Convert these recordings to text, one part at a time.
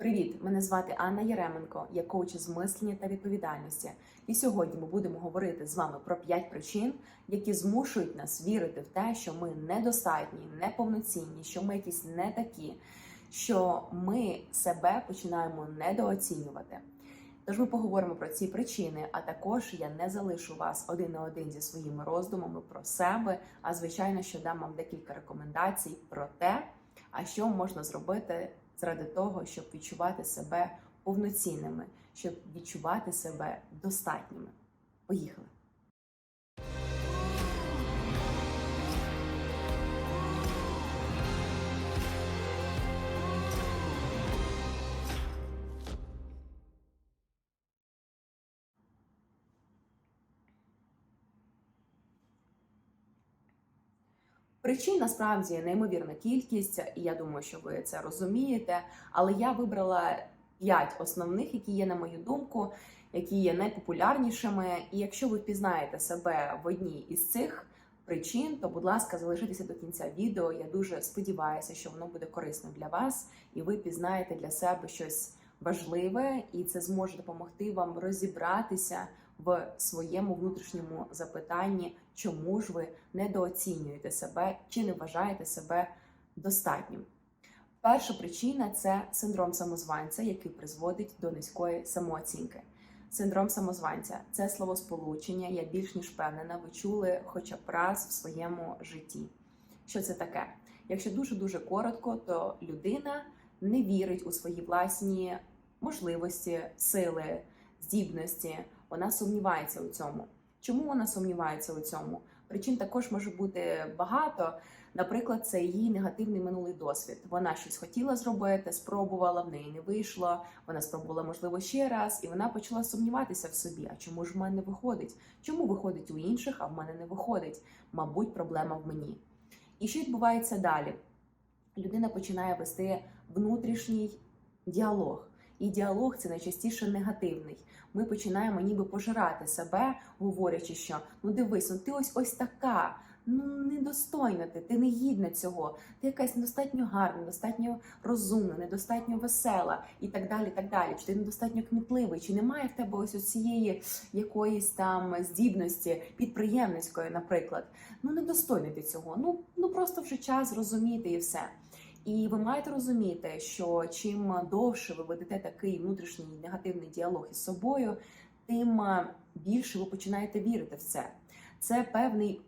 Привіт! Мене звати Анна Яременко, я коуч з мислення та відповідальності. І сьогодні ми будемо говорити з вами про 5 причин, які змушують нас вірити в те, що ми недостатні, неповноцінні, що ми якісь не такі, що ми себе починаємо недооцінювати. Тож ми поговоримо про ці причини, а також я не залишу вас один на один зі своїми роздумами про себе. А звичайно, що дам вам декілька рекомендацій про те, а що можна зробити заради того, щоб відчувати себе повноцінними, щоб відчувати себе достатніми. Поїхали! Причин насправді неймовірна кількість, і я думаю, що ви це розумієте. Але я вибрала п'ять основних, які є, на мою думку, які є найпопулярнішими. І якщо ви впізнаєте себе в одній із цих причин, то, будь ласка, залишитеся до кінця відео. Я дуже сподіваюся, що воно буде корисним для вас, і ви пізнаєте для себе щось важливе, і це зможе допомогти вам розібратися в своєму внутрішньому запитанні, чому ж ви недооцінюєте себе чи не вважаєте себе достатнім. Перша причина це синдром самозванця, який призводить до низької самооцінки. Синдром самозванця це словосполучення. Я більш ніж впевнена, ви чули хоча б раз в своєму житті. Що це таке? Якщо дуже дуже коротко, то людина не вірить у свої власні можливості, сили, здібності. Вона сумнівається у цьому. Чому вона сумнівається у цьому? Причин також може бути багато. Наприклад, це її негативний минулий досвід. Вона щось хотіла зробити, спробувала, в неї не вийшло. Вона спробувала, можливо, ще раз, і вона почала сумніватися в собі. А чому ж в мене не виходить? Чому виходить у інших, а в мене не виходить? Мабуть, проблема в мені. І що відбувається далі? Людина починає вести внутрішній діалог. І діалог це найчастіше негативний. Ми починаємо ніби пожирати себе, говорячи, що ну дивись, ну ти ось ось така. Ну недостойна ти, ти не гідна цього. Ти якась недостатньо гарна, недостатньо розумна, недостатньо весела і так далі. так далі. Чи ти недостатньо кмітливий? Чи немає в тебе ось цієї якоїсь там здібності підприємницької, наприклад? Ну недостойний ти цього. Ну ну просто вже час зрозуміти і все. І ви маєте розуміти, що чим довше ви ведете такий внутрішній негативний діалог із собою, тим більше ви починаєте вірити в це. Це певний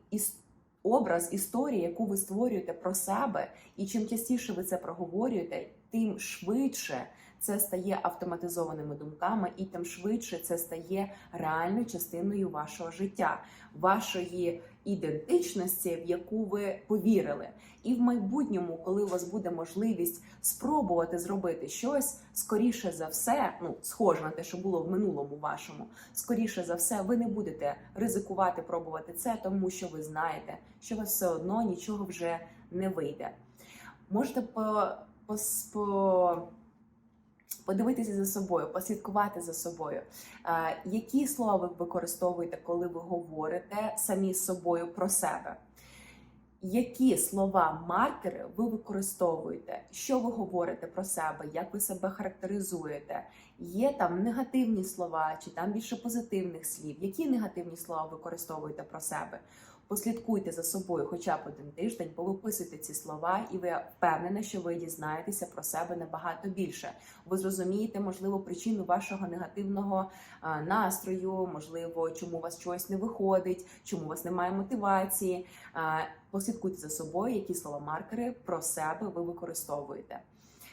образ історії, яку ви створюєте про себе, і чим частіше ви це проговорюєте, тим швидше це стає автоматизованими думками, і тим швидше це стає реальною частиною вашого життя, вашої ідентичності, в яку ви повірили. І в майбутньому, коли у вас буде можливість спробувати зробити щось, скоріше за все, ну схоже на те, що було в минулому вашому, скоріше за все, ви не будете ризикувати пробувати це, тому що ви знаєте, що вас все одно нічого вже не вийде. Можете по, по, по подивитися за собою, послідкувати за собою. Які слова ви використовуєте, коли ви говорите самі з собою про себе? Які слова, маркери ви використовуєте? Що ви говорите про себе? Як ви себе характеризуєте? Є там негативні слова, чи там більше позитивних слів? Які негативні слова використовуєте про себе? Послідкуйте за собою хоча б один тиждень, повиписуйте ці слова, і ви впевнені, що ви дізнаєтеся про себе набагато більше. Ви зрозумієте, можливо, причину вашого негативного настрою, можливо, чому у вас щось не виходить, чому у вас немає мотивації. Послідкуйте за собою, які слова маркери про себе ви використовуєте.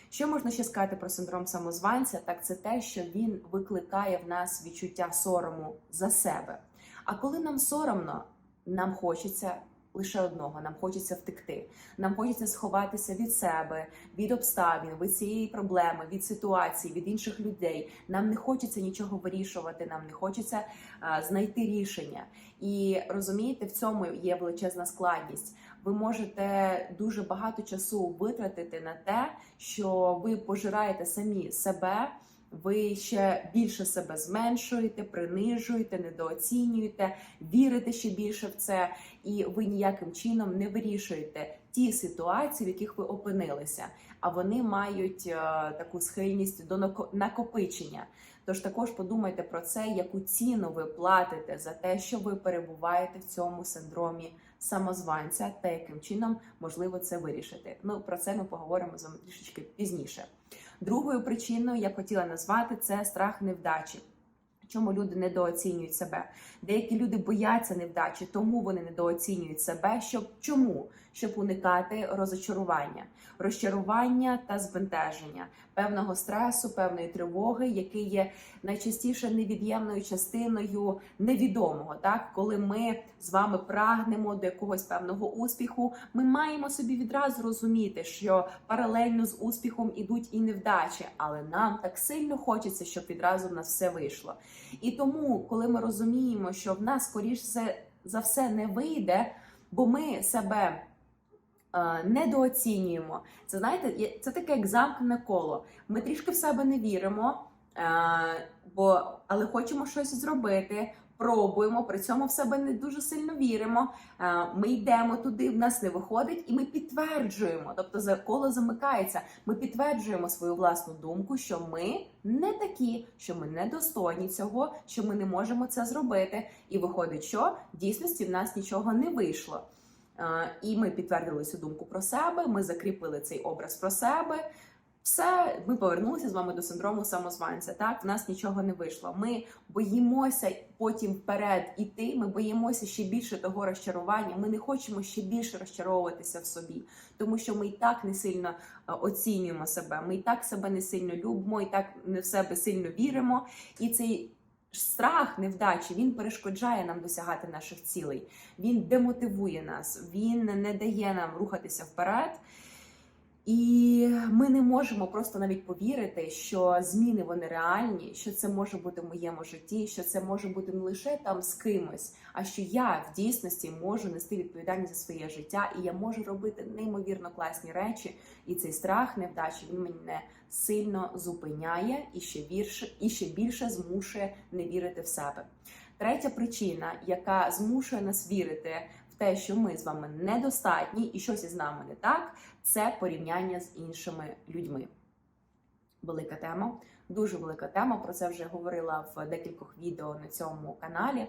Що можна ще сказати про синдром самозванця? Так це те, що він викликає в нас відчуття сорому за себе. А коли нам соромно, нам хочеться лише одного: нам хочеться втекти. Нам хочеться сховатися від себе, від обставин, від цієї проблеми, від ситуації, від інших людей. Нам не хочеться нічого вирішувати, нам не хочеться а, знайти рішення. І розумієте, в цьому є величезна складність. Ви можете дуже багато часу витратити на те, що ви пожираєте самі себе ви ще більше себе зменшуєте, принижуєте, недооцінюєте, вірите ще більше в це, і ви ніяким чином не вирішуєте ті ситуації, в яких ви опинилися, а вони мають е, таку схильність до нако- накопичення. Тож також подумайте про це, яку ціну ви платите за те, що ви перебуваєте в цьому синдромі самозванця, та яким чином можливо це вирішити. Ну про це ми поговоримо з вами трішечки пізніше. Другою причиною я б хотіла назвати це страх невдачі. Чому люди недооцінюють себе? Деякі люди бояться невдачі, тому вони недооцінюють себе. Щоб чому? Щоб уникати розочарування, розчарування та збентеження, певного стресу, певної тривоги, який є найчастіше невід'ємною частиною невідомого. Так, коли ми з вами прагнемо до якогось певного успіху, ми маємо собі відразу розуміти, що паралельно з успіхом ідуть і невдачі, але нам так сильно хочеться, щоб відразу в нас все вийшло. І тому, коли ми розуміємо, що в нас скоріш за, все не вийде, бо ми себе недооцінюємо. Це знаєте, це таке як замкнене коло. Ми трішки в себе не віримо, е, бо але хочемо щось зробити. Пробуємо, при цьому в себе не дуже сильно віримо. Е, Ми йдемо туди, в нас не виходить, і ми підтверджуємо. Тобто за коло замикається. Ми підтверджуємо свою власну думку, що ми не такі, що ми недостойні цього, що ми не можемо це зробити. І виходить, що в дійсності в нас нічого не вийшло. І ми підтвердили цю думку про себе. Ми закріпили цей образ про себе. Все, ми повернулися з вами до синдрому самозванця. Так, в нас нічого не вийшло. Ми боїмося потім вперед іти. Ми боїмося ще більше того розчарування. Ми не хочемо ще більше розчаровуватися в собі, тому що ми і так не сильно е, оцінюємо себе. Ми і так себе не сильно любимо, і так не в себе сильно віримо. І цей страх невдачі він перешкоджає нам досягати наших цілей. Він демотивує нас, він не дає нам рухатися вперед. І ми не можемо просто навіть повірити, що зміни вони реальні, що це може бути в моєму житті, що це може бути не лише там з кимось, а що я в дійсності можу нести відповідальність за своє життя, і я можу робити неймовірно класні речі. І цей страх невдачі він мене сильно зупиняє і ще більше, і ще більше змушує не вірити в себе. Третя причина, яка змушує нас вірити те, що ми з вами недостатні і щось із нами не так, це порівняння з іншими людьми. Велика тема, дуже велика тема. Про це вже говорила в декількох відео на цьому каналі.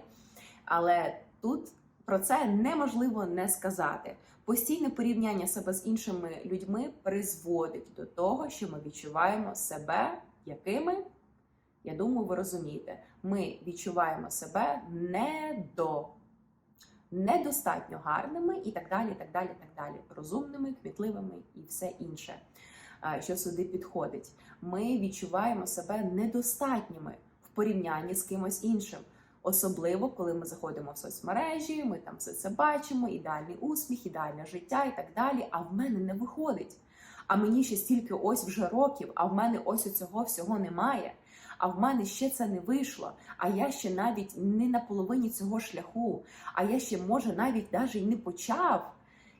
Але тут про це неможливо не сказати. Постійне порівняння себе з іншими людьми призводить до того, що ми відчуваємо себе якими. Я думаю, ви розумієте, ми відчуваємо себе недо, недостатньо гарними і так далі, так далі, так далі. Розумними, кмітливими і все інше, що сюди підходить. Ми відчуваємо себе недостатніми в порівнянні з кимось іншим. Особливо, коли ми заходимо в соцмережі, ми там все це бачимо, ідеальний усміх, ідеальне життя і так далі. А в мене не виходить. А мені ще стільки ось вже років, а в мене ось цього всього немає. А в мене ще це не вийшло. А я ще навіть не на половині цього шляху. А я ще, може, навіть навіть і не почав.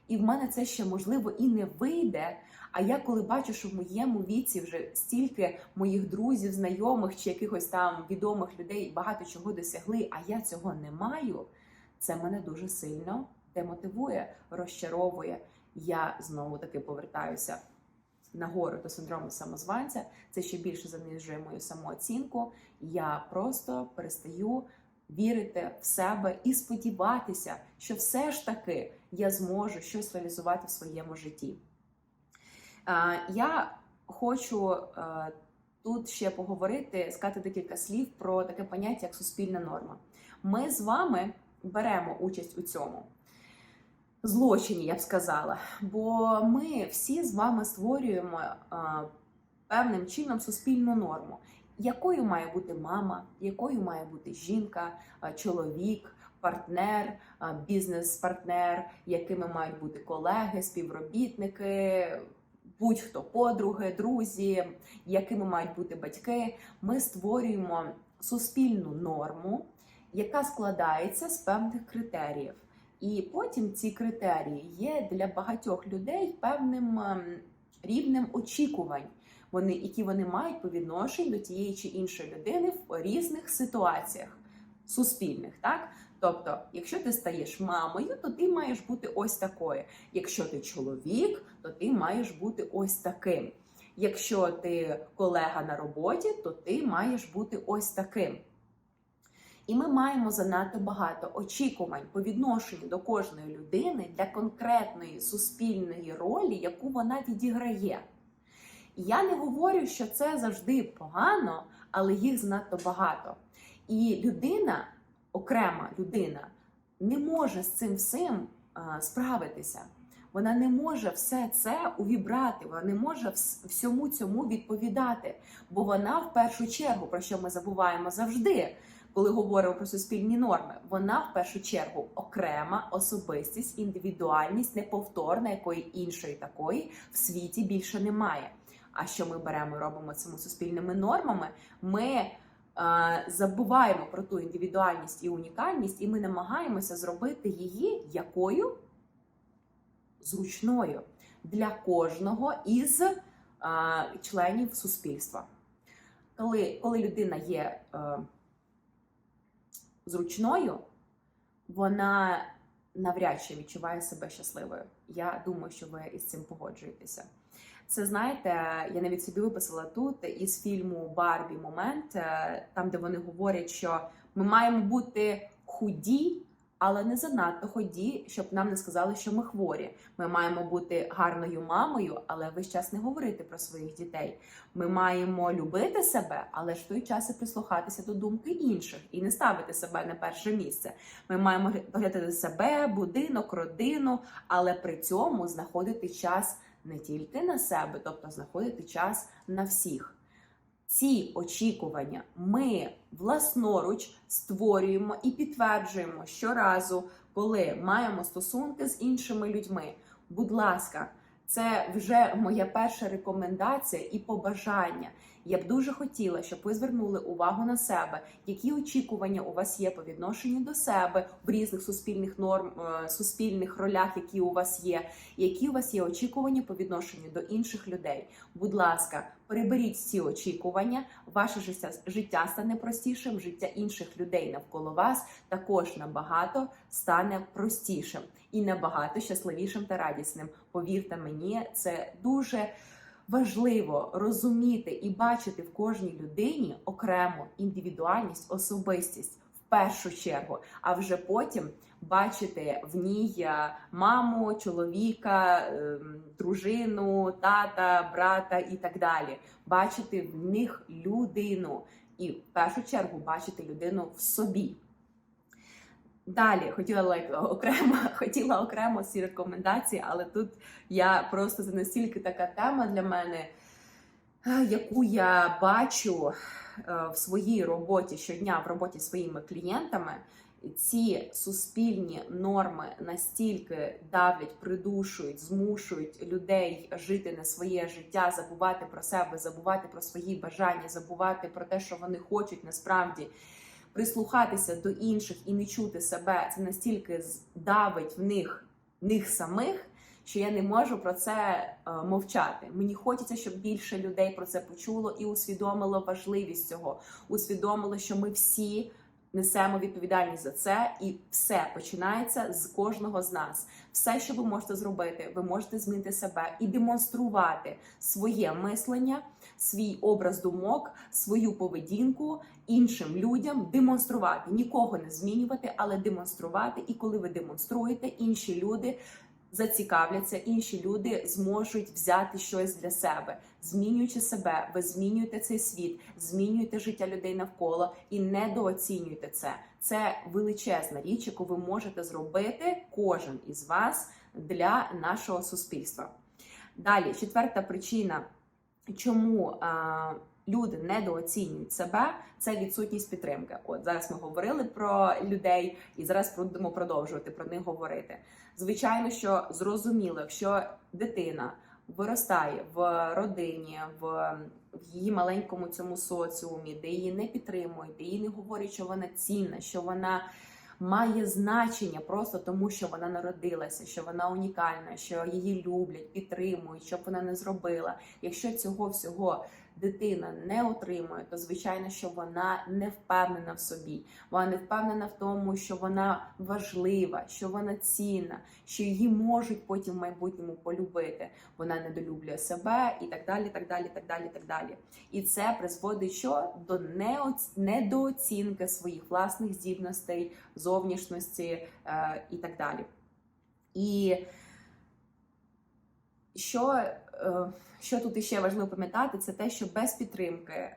І в мене це ще можливо і не вийде. А я коли бачу, що в моєму віці вже стільки моїх друзів, знайомих чи якихось там відомих людей багато чого досягли, а я цього не маю, це мене дуже сильно демотивує, розчаровує. Я знову таки повертаюся нагору до синдрому самозванця. Це ще більше занижує мою самооцінку. Я просто перестаю вірити в себе і сподіватися, що все ж таки я зможу щось реалізувати в своєму житті. Я хочу е, тут ще поговорити, сказати декілька слів про таке поняття, як суспільна норма. Ми з вами беремо участь у цьому злочині, я б сказала, бо ми всі з вами створюємо е, певним чином суспільну норму. Якою має бути мама, якою має бути жінка, е, чоловік, партнер, бізнес-партнер, якими мають бути колеги, співробітники, будь-хто подруги, друзі, якими мають бути батьки. Ми створюємо суспільну норму, яка складається з певних критеріїв. І потім ці критерії є для багатьох людей певним ем, рівнем очікувань, вони, які вони мають по відношенню до тієї чи іншої людини в різних ситуаціях суспільних. Так? Тобто, якщо ти стаєш мамою, то ти маєш бути ось такою. Якщо ти чоловік, то ти маєш бути ось таким. Якщо ти колега на роботі, то ти маєш бути ось таким. І ми маємо занадто багато очікувань по відношенню до кожної людини для конкретної суспільної ролі, яку вона відіграє. Я не говорю, що це завжди погано, але їх занадто багато. І людина, окрема людина, не може з цим всім справитися. Вона не може все це увібрати, вона не може всьому цьому відповідати. Бо вона в першу чергу, про що ми забуваємо завжди, коли говоримо про суспільні норми, вона в першу чергу окрема особистість, індивідуальність, неповторна, якої іншої такої в світі більше немає. А що ми беремо і робимо цими суспільними нормами? Ми е, забуваємо про ту індивідуальність і унікальність, і ми намагаємося зробити її якою зручною для кожного із е, членів суспільства. Коли, коли людина є е, зручною, вона навряд чи відчуває себе щасливою. Я думаю, що ви із цим погоджуєтеся. Це знаєте, я навіть собі виписала тут із фільму Барбі момент, е, там де вони говорять, що ми маємо бути худі, але не занадто ході, щоб нам не сказали, що ми хворі. Ми маємо бути гарною мамою, але весь час не говорити про своїх дітей. Ми маємо любити себе, але ж той час і прислухатися до думки інших і не ставити себе на перше місце. Ми маємо доглядати себе, будинок, родину, але при цьому знаходити час не тільки на себе, тобто знаходити час на всіх. Ці очікування ми власноруч створюємо і підтверджуємо щоразу, коли маємо стосунки з іншими людьми. Будь ласка, це вже моя перша рекомендація і побажання. Я б дуже хотіла, щоб ви звернули увагу на себе, які очікування у вас є по відношенню до себе в різних суспільних норм, е, суспільних ролях, які у вас є, які у вас є очікування по відношенню до інших людей. Будь ласка, переберіть ці очікування. Ваше життя життя стане простішим, життя інших людей навколо вас також набагато стане простішим і набагато щасливішим та радісним. Повірте мені, це дуже важливо розуміти і бачити в кожній людині окрему індивідуальність, особистість в першу чергу, а вже потім бачити в ній е, маму, чоловіка, ем, дружину, тата, брата і так далі. Бачити в них людину, і в першу чергу бачити людину в собі. Далі хотіла like, окремо, хотіла окремо ці рекомендації, але тут я просто це настільки така тема для мене, е, яку я бачу е, в своїй роботі щодня в роботі своїми клієнтами. Ці суспільні норми настільки давлять, придушують, змушують людей жити на своє життя, забувати про себе, забувати про свої бажання, забувати про те, що вони хочуть насправді прислухатися до інших і не чути себе. Це настільки давить в них, них самих. Що я не можу про це е, мовчати. Мені хочеться, щоб більше людей про це почуло і усвідомило важливість цього, усвідомило, що ми всі несемо відповідальність за це, і все починається з кожного з нас. Все, що ви можете зробити, ви можете змінити себе і демонструвати своє мислення, свій образ думок, свою поведінку іншим людям, демонструвати, нікого не змінювати, але демонструвати. І коли ви демонструєте, інші люди. Зацікавляться, інші люди зможуть взяти щось для себе, змінюючи себе, ви змінюєте цей світ, змінюєте життя людей навколо і недооцінюєте це. Це величезна річ, яку ви можете зробити кожен із вас для нашого суспільства. Далі, четверта причина, чому люди недооцінюють себе, це відсутність підтримки. От зараз ми говорили про людей, і зараз будемо продовжувати про них говорити. Звичайно, що зрозуміло, якщо дитина виростає в родині, в, в її маленькому цьому соціумі, де її не підтримують, де їй не говорять, що вона цінна, що вона має значення просто тому, що вона народилася, що вона унікальна, що її люблять, підтримують, щоб вона не зробила. Якщо цього всього дитина не отримує, то звичайно, що вона не впевнена в собі. Вона не впевнена в тому, що вона важлива, що вона цінна, що її можуть потім в майбутньому полюбити. Вона недолюблює себе і так далі. так далі, так далі, так далі. І це призводить що до недооцінки своїх власних здібностей, зовнішності е, і так далі. І що, е, що тут іще важливо пам'ятати, це те, що без підтримки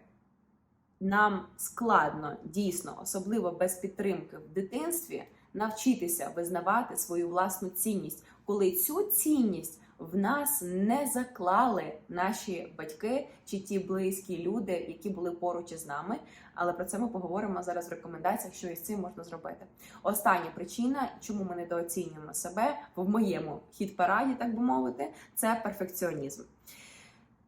нам складно дійсно, особливо без підтримки в дитинстві, навчитися визнавати свою власну цінність, коли цю цінність в нас не заклали наші батьки чи ті близькі люди, які були поруч із нами. Але про це ми поговоримо зараз в рекомендаціях, що із цим можна зробити. Остання причина, чому ми недооцінюємо себе в моєму хіт-параді, так би мовити, це перфекціонізм.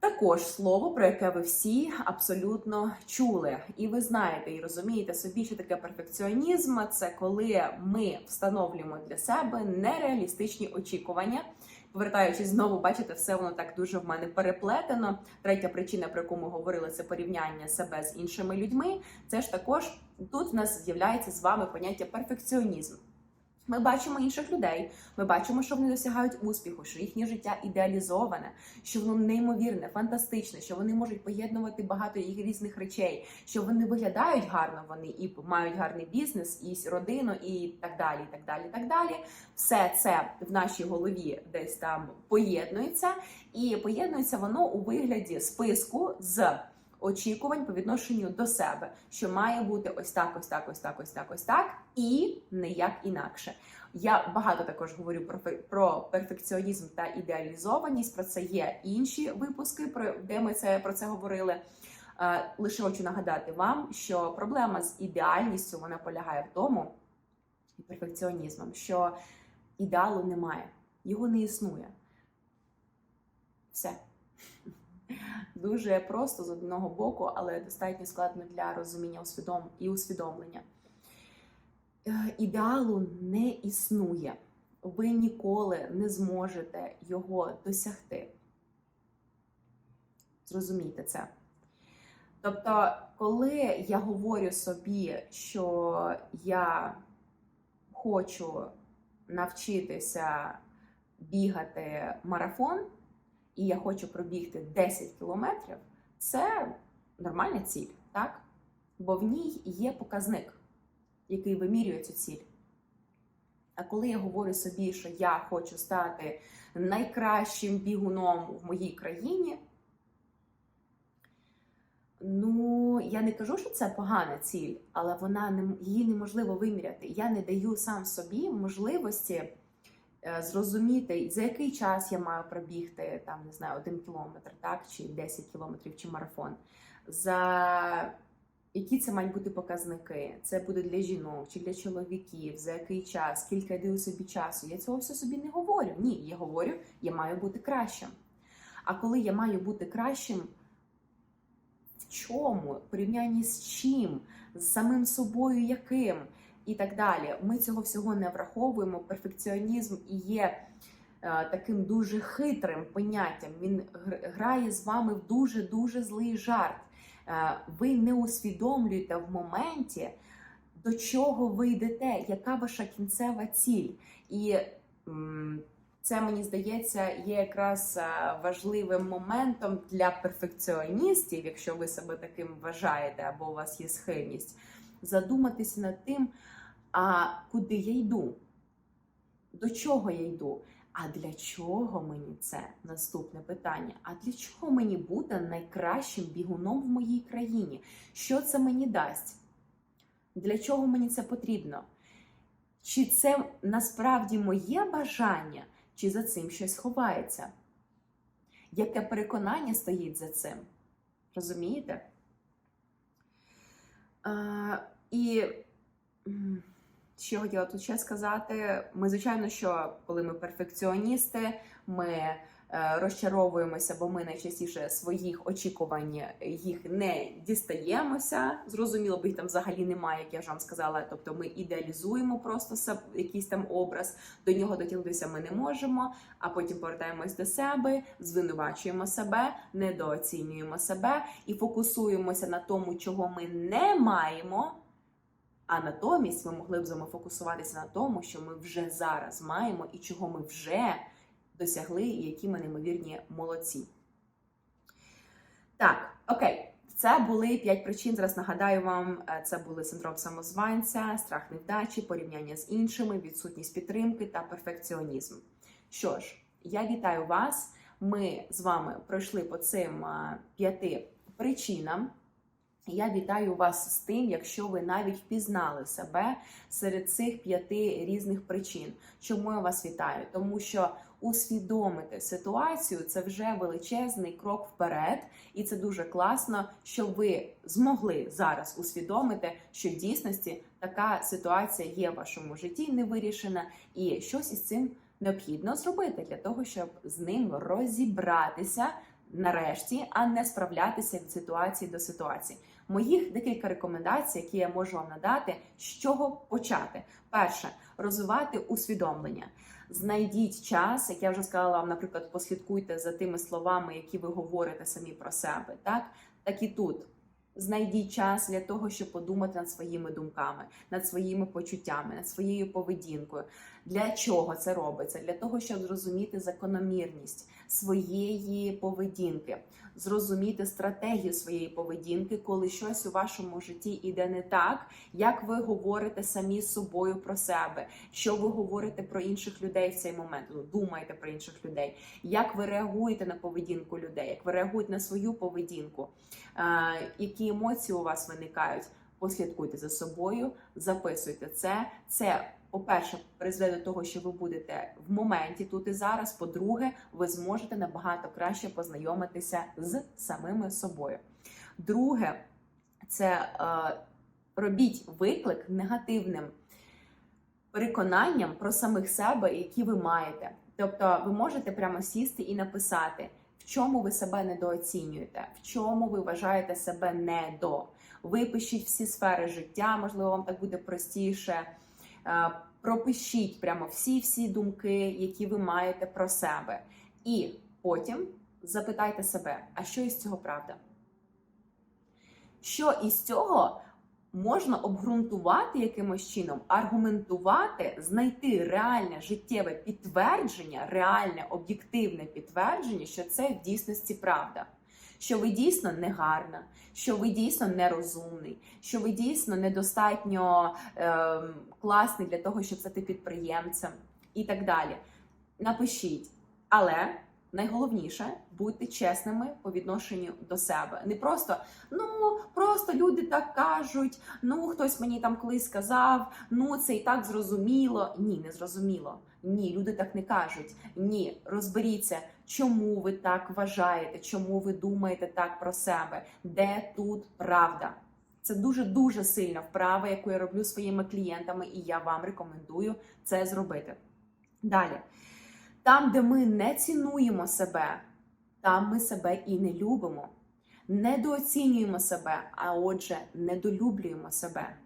Також слово, про яке ви всі абсолютно чули, і ви знаєте і розумієте собі, що таке перфекціонізм це коли ми встановлюємо для себе нереалістичні очікування. Повертаючись знову, бачите, все воно так дуже в мене переплетено. Третя причина, про яку ми говорили, це порівняння себе з іншими людьми. Це ж також тут в нас з'являється з вами поняття перфекціонізм. Ми бачимо інших людей, ми бачимо, що вони досягають успіху, що їхнє життя ідеалізоване, що воно неймовірне, фантастичне, що вони можуть поєднувати багато їх різних речей, що вони виглядають гарно, вони і мають гарний бізнес, і родину, і так далі. і так далі, і так далі. Все це в нашій голові десь там поєднується, і поєднується воно у вигляді списку з очікувань по відношенню до себе, що має бути ось так, ось так, ось так, ось так, ось так, і ніяк інакше. Я багато також говорю про про перфекціонізм та ідеалізованість. Про це є інші випуски, про де ми це про це говорили. Е, лише хочу нагадати вам, що проблема з ідеальністю вона полягає в тому, і перфекціонізмом, що ідеалу немає, його не існує. Все. Дуже просто з одного боку, але достатньо складно для розуміння і усвідомлення. Е, ідеалу не існує. Ви ніколи не зможете його досягти. Зрозумійте це. Тобто, коли я говорю собі, що я хочу навчитися бігати марафон, і я хочу пробігти 10 кілометрів, це нормальна ціль, так? Бо в ній є показник, який вимірює цю ціль. А коли я говорю собі, що я хочу стати найкращим бігуном в моїй країні, ну, я не кажу, що це погана ціль, але вона не, її неможливо виміряти. Я не даю сам собі можливості. Е, зрозуміти, за який час я маю пробігти там, не знаю, один кілометр, так, чи 10 кілометрів, чи марафон. За які це мають бути показники? Це буде для жінок чи для чоловіків, за який час, скільки я даю собі часу. Я цього все собі не говорю. Ні, я говорю, я маю бути кращим. А коли я маю бути кращим, в чому? В порівнянні з чим? З самим собою яким? І так далі. Ми цього всього не враховуємо. Перфекціонізм і є е, таким дуже хитрим поняттям. Він грає з вами в дуже дуже злий жарт. Е, ви не усвідомлюєте в моменті, до чого ви йдете, яка ваша кінцева ціль. І це мені здається є якраз е, важливим моментом для перфекціоністів, якщо ви себе таким вважаєте, або у вас є схильність, задуматися над тим, а куди я йду? До чого я йду? А для чого мені це наступне питання? А для чого мені бути найкращим бігуном в моїй країні? Що це мені дасть? Для чого мені це потрібно? Чи це насправді моє бажання, чи за цим щось ховається? Яке переконання стоїть за цим? Розумієте? А, І що хотіла тут ще сказати? Ми, звичайно, що коли ми перфекціоністи, ми е, розчаровуємося, бо ми найчастіше своїх очікувань їх не дістаємося. Зрозуміло, бо їх там взагалі немає, як я вже вам сказала. Тобто ми ідеалізуємо просто якийсь там образ, до нього дотягнутися ми не можемо, а потім повертаємось до себе, звинувачуємо себе, недооцінюємо себе і фокусуємося на тому, чого ми не маємо. А натомість ми могли б з вами фокусуватися на тому, що ми вже зараз маємо і чого ми вже досягли, і які ми неймовірні молодці. Так, окей. Це були п'ять причин. Зараз нагадаю вам, е, це були синдром самозванця, страх невдачі, порівняння з іншими, відсутність підтримки та перфекціонізм. Що ж, я вітаю вас. Ми з вами пройшли по цим е, п'яти причинам. Я вітаю вас з тим, якщо ви навіть впізнали себе серед цих п'яти різних причин. Чому я вас вітаю? Тому що усвідомити ситуацію це вже величезний крок вперед, і це дуже класно, що ви змогли зараз усвідомити, що в дійсності така ситуація є в вашому житті не вирішена, і щось із цим необхідно зробити для того, щоб з ним розібратися нарешті, а не справлятися від ситуації до ситуації. Моїх декілька рекомендацій, які я можу вам надати, з чого почати. Перше розвивати усвідомлення. Знайдіть час, як я вже сказала вам, наприклад, послідкуйте за тими словами, які ви говорите самі про себе. Так, так і тут. Знайдіть час для того, щоб подумати над своїми думками, над своїми почуттями, над своєю поведінкою. Для чого це робиться? Для того, щоб зрозуміти закономірність своєї поведінки, зрозуміти стратегію своєї поведінки, коли щось у вашому житті іде не так, як ви говорите самі з собою про себе, що ви говорите про інших людей в цей момент, ну, думаєте про інших людей, як ви реагуєте на поведінку людей, як ви реагуєте на свою поведінку, е, які емоції у вас виникають. Послідкуйте за собою, записуйте це. Це, по-перше, призведе до того, що ви будете в моменті тут і зараз. По-друге, ви зможете набагато краще познайомитися з самими собою. Друге, це е, робіть виклик негативним переконанням про самих себе, які ви маєте. Тобто, ви можете прямо сісти і написати, в чому ви себе недооцінюєте, в чому ви вважаєте себе недо. Випишіть всі сфери життя, можливо, вам так буде простіше. Е, Пропишіть прямо всі-всі думки, які ви маєте про себе. І потім запитайте себе, а що із цього правда? Що із цього можна обґрунтувати якимось чином, аргументувати, знайти реальне життєве підтвердження, реальне об'єктивне підтвердження, що це в дійсності правда. Що ви дійсно негарна, що ви дійсно нерозумний, що ви дійсно недостатньо е, класний для того, щоб стати підприємцем і так далі. Напишіть, але найголовніше будьте чесними по відношенню до себе. Не просто ну просто люди так кажуть, ну хтось мені там колись сказав, ну це і так зрозуміло. Ні, не зрозуміло. Ні, люди так не кажуть. Ні, розберіться, чому ви так вважаєте, чому ви думаєте так про себе, де тут правда. Це дуже дуже сильна вправа, яку я роблю своїми клієнтами, і я вам рекомендую це зробити. Далі, там, де ми не цінуємо себе, там ми себе і не любимо, недооцінюємо себе, а отже, недолюблюємо себе.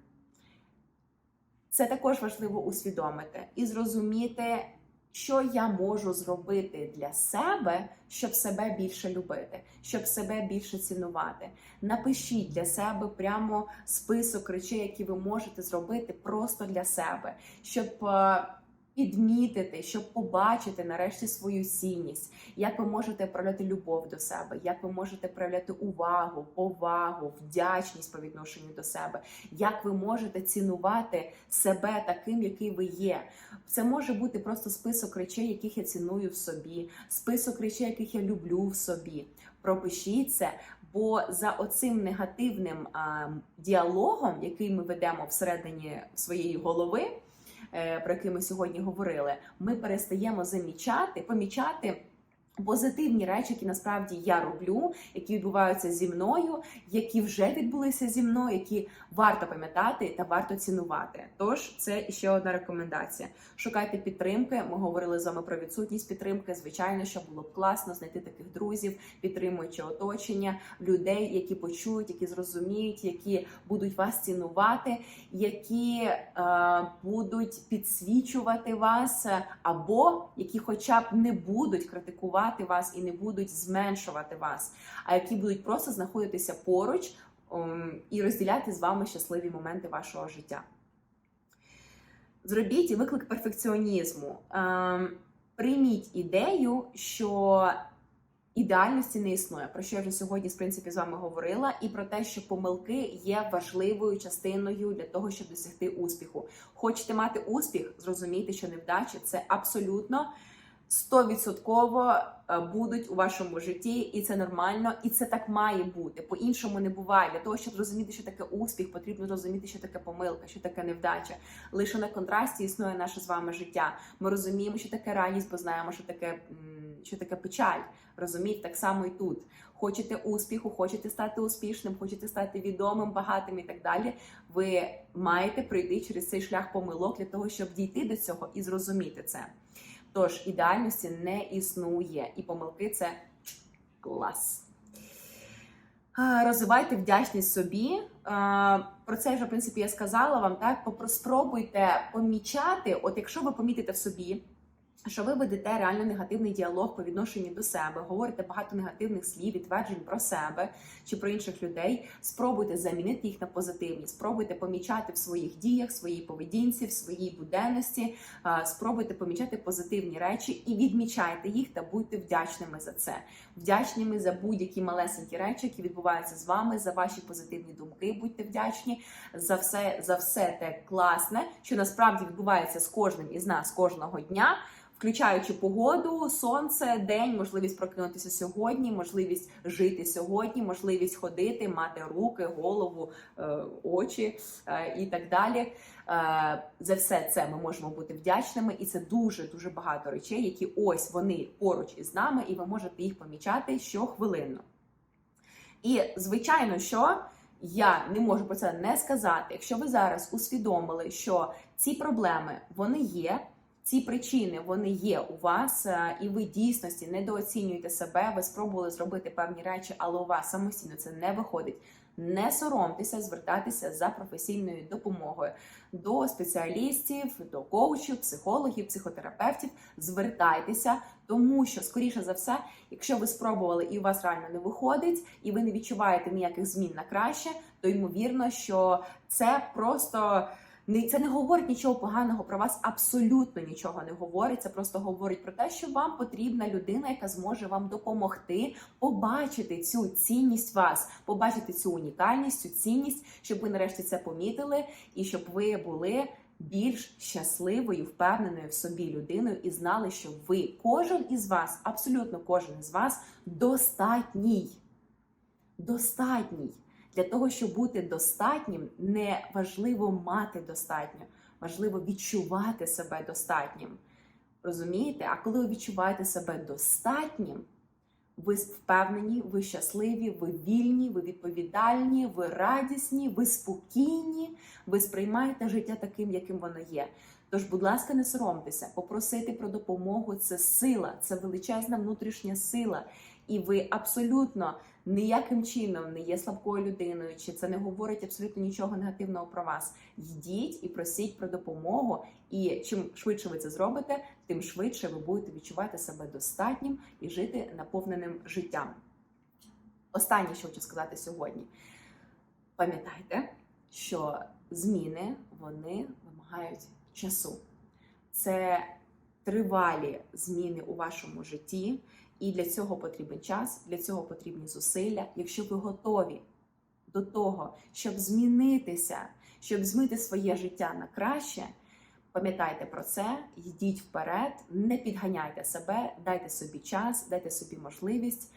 Це також важливо усвідомити і зрозуміти, що я можу зробити для себе, щоб себе більше любити, щоб себе більше цінувати. Напишіть для себе прямо список речей, які ви можете зробити просто для себе, щоб е, підмітити, щоб побачити нарешті свою цінність, як ви можете проявляти любов до себе, як ви можете проявляти увагу, повагу, вдячність по відношенню до себе, як ви можете цінувати себе таким, який ви є. Це може бути просто список речей, яких я ціную в собі, список речей, яких я люблю в собі. Пропишіть це. Бо за оцим негативним а, діалогом, який ми ведемо всередині своєї голови, про який ми сьогодні говорили, ми перестаємо замічати, помічати позитивні речі, які насправді я роблю, які відбуваються зі мною, які вже відбулися зі мною, які варто пам'ятати та варто цінувати. Тож це ще одна рекомендація. Шукайте підтримки. Ми говорили з вами про відсутність підтримки. Звичайно, що було б класно знайти таких друзів, підтримуючи оточення, людей, які почують, які зрозуміють, які будуть вас цінувати, які е, будуть підсвічувати вас, або які, хоча б не будуть критикувати вас і не будуть зменшувати вас, а які будуть просто знаходитися поруч і розділяти з вами щасливі моменти вашого життя. Зробіть виклик перфекціонізму. Ем, Прийміть ідею, що ідеальності не існує, про що я вже сьогодні в принципі з вами говорила, і про те, що помилки є важливою частиною для того, щоб досягти успіху. Хочете мати успіх, зрозумійте, що невдачі це абсолютно 100% е, будуть у вашому житті, і це нормально, і це так має бути. По-іншому не буває. Для того, щоб зрозуміти, що таке успіх, потрібно розуміти, що таке помилка, що таке невдача. Лише на контрасті існує наше з вами життя. Ми розуміємо, що таке радість, бо знаємо, що таке, що таке печаль. Розумієте, так само і тут. Хочете успіху, хочете стати успішним, хочете стати відомим, багатим і так далі. Ви маєте пройти через цей шлях помилок для того, щоб дійти до цього і зрозуміти це. Тож ідеальності не існує, і помилки це клас. Розвивайте вдячність собі. Про це вже в принципі я сказала вам. Так спробуйте помічати, от якщо ви помітите в собі. Що ви ведете реально негативний діалог по відношенню до себе, говорите багато негативних слів і тверджень про себе чи про інших людей. Спробуйте замінити їх на позитивні. Спробуйте помічати в своїх діях, своїй поведінці, в своїй буденності. Спробуйте помічати позитивні речі і відмічайте їх та будьте вдячними за це. Вдячними за будь-які малесенькі речі, які відбуваються з вами, за ваші позитивні думки. Будьте вдячні за все, за все те класне, що насправді відбувається з кожним із нас кожного дня включаючи погоду, сонце, день, можливість прокинутися сьогодні, можливість жити сьогодні, можливість ходити, мати руки, голову, е, очі е, і так далі. Е, За все це ми можемо бути вдячними, і це дуже дуже багато речей, які ось вони поруч із нами, і ви можете їх помічати щохвилинно. І звичайно, що я не можу про це не сказати. Якщо ви зараз усвідомили, що ці проблеми вони є. Ці причини вони є у вас, е, і ви дійсності недооцінюєте себе. Ви спробували зробити певні речі, але у вас самостійно це не виходить. Не соромтеся, звертайтеся за професійною допомогою до спеціалістів, до коучів, психологів, психотерапевтів. Звертайтеся, тому що, скоріше за все, якщо ви спробували і у вас реально не виходить, і ви не відчуваєте ніяких змін на краще, то ймовірно, що це просто. Це не говорить нічого поганого про вас, абсолютно нічого не говорить. Це просто говорить про те, що вам потрібна людина, яка зможе вам допомогти побачити цю цінність вас, побачити цю унікальність, цю цінність, щоб ви нарешті це помітили, і щоб ви були більш щасливою, впевненою в собі людиною і знали, що ви, кожен із вас, абсолютно кожен із вас, достатній. Достатній. Для того, щоб бути достатнім, не важливо мати достатньо, важливо відчувати себе достатнім. Розумієте? А коли ви відчуваєте себе достатнім, ви впевнені, ви щасливі, ви вільні, ви відповідальні, ви радісні, ви спокійні, ви сприймаєте життя таким, яким воно є. Тож, будь ласка, не соромтеся, попросити про допомогу це сила, це величезна внутрішня сила. І ви абсолютно ніяким чином не є слабкою людиною, чи це не говорить абсолютно нічого негативного про вас. Йдіть і просіть про допомогу. І чим швидше ви це зробите, тим швидше ви будете відчувати себе достатнім і жити наповненим життям. Останнє, що хочу сказати сьогодні. Пам'ятайте, що зміни вони вимагають часу. Це тривалі зміни у вашому житті. І для цього потрібен час, для цього потрібні зусилля. Якщо ви готові до того, щоб змінитися, щоб змити своє життя на краще, пам'ятайте про це, йдіть вперед, не підганяйте себе, дайте собі час, дайте собі можливість,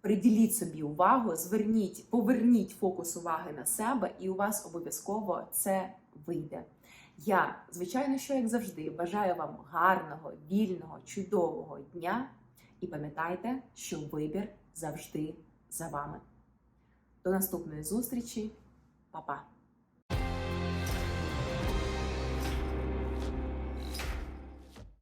приділіть собі увагу, зверніть, поверніть фокус уваги на себе, і у вас обов'язково це вийде. Я, звичайно, що як завжди, бажаю вам гарного, вільного, чудового дня І пам'ятайте, що вибір завжди за вами. До наступної зустрічі, Па-па!